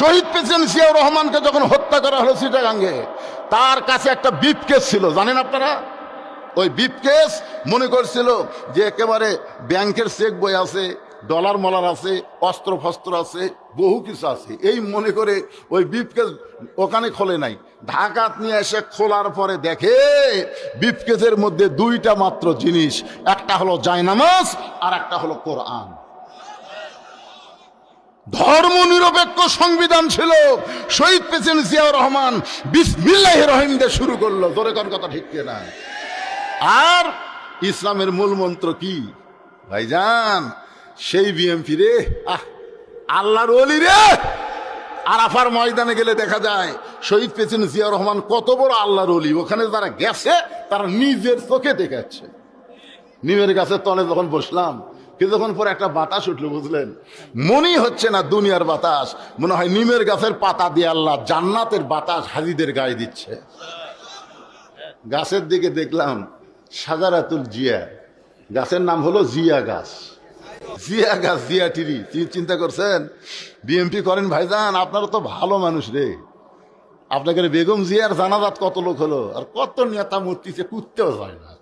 শহীদ president Ziaur রহমানকে যখন হত্যা করা হলো সিটাগাঙ্গে, তার কাছে একটা বিপ কেস ছিল, জানেন আপনারা? ওই বিপ কেস মনে করছিল যে একেবারে ব্যাংকের চেক বই আছে, ডলার মলার আছে, অস্ত্র ফস্ত্র আছে, বহু কিছু আছে। এই মনে করে ওই বিপ কেস ওখানে খোলে নাই। ঢাকাত নিয়ে এসে খোলার পরে দেখে বিপ কেসের মধ্যে দুইটা মাত্র জিনিস, একটা হলো জায়নামাজ আর একটা হলো কোরআন। ধর্ম নিরপেক্ষ সংবিধান ছিল। শহীদ প্রেসিডেন্ট জিয়াউর রহমান বিসমিল্লাহ রহিম দিয়ে শুরু করল। জোরে কোন কথা ঠিক না আর ইসলামের মূল মন্ত্র কি? ভাইজান, সেই বিএমপি রে, আহ, আল্লাহর অলি রে! আরাফার ময়দানে গেলে দেখা যায়, শহীদ প্রেসিডেন্ট জিয়াউর রহমান কত বড় আল্লাহর অলি ওখানে যারা গেছে, তারা নিজের চোখে দেখাচ্ছে। নিমের গাছের তলে যখন বসলাম কিছুক্ষণ পর একটা বাতাস উঠল, বুঝলেন? মনেই হচ্ছে না দুনিয়ার বাতাস। মনে হয় নিমের গাছের পাতা দিয়ে আল্লাহ জান্নাতের বাতাস হাজিদের গায়ে দিচ্ছে। গাছের দিকে দেখলাম সাজারাতুল জিয়া। গাছের নাম হলো জিয়া গাছ। জিয়া গাছ, জিয়া টিরি। চিন্তা করছেন? বিএমপি করেন, ভাইজান, আপনারা তো ভালো মানুষ রে। আপনাকে বেগম জিয়ার জানাজাত কত লোক হলো? আর কত নেতা মূর্তি সে কুত্তেও যায় না।